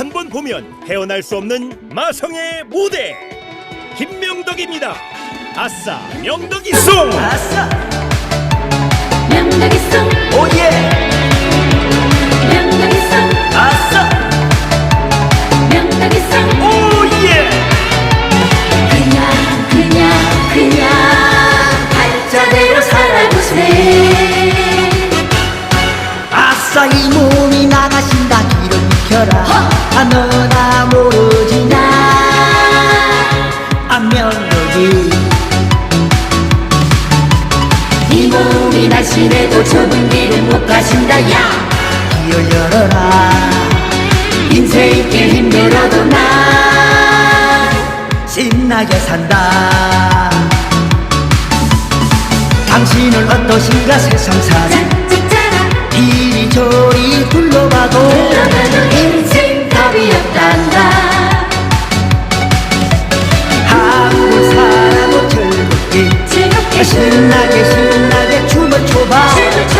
한 번 보면 헤어날 수 없는 마성의 무대 김명덕입니다. 아싸 명덕이 송. 아싸 명덕이 송 이 몸이 날씬해도 좁은 길은 못 가신다 야! 길을 열어라. 인생길 힘들어도 나 신나게 산다. 당신은 어떠신가 세상 살이 짝짝짜라 이리저리 둘러봐도 신나게 신나게 춤을 춰봐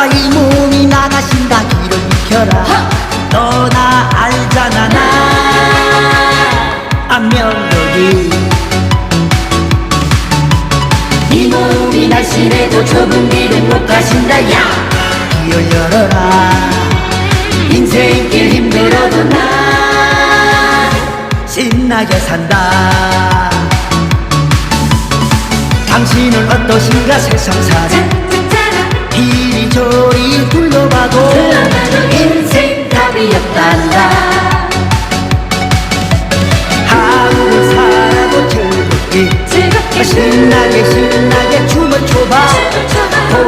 아싸 이 몸이 나가신다. 길을 비켜라. 너 나 알잖아 나. 안면여기 이 몸이 날씬해도 좁은 길은 못 가신다 야! 길을 열어라. 인생길 힘들어도 나. 신나게 산다. 당신은 어떠신가 세상살이 짝짝짜라 이리저리 둘러봐도 그러면은 인생 답이 없단다. 한국 사람은 즐겁게 즐겁게 신나게 신나게 춤을 춰봐. 춤을 춰봐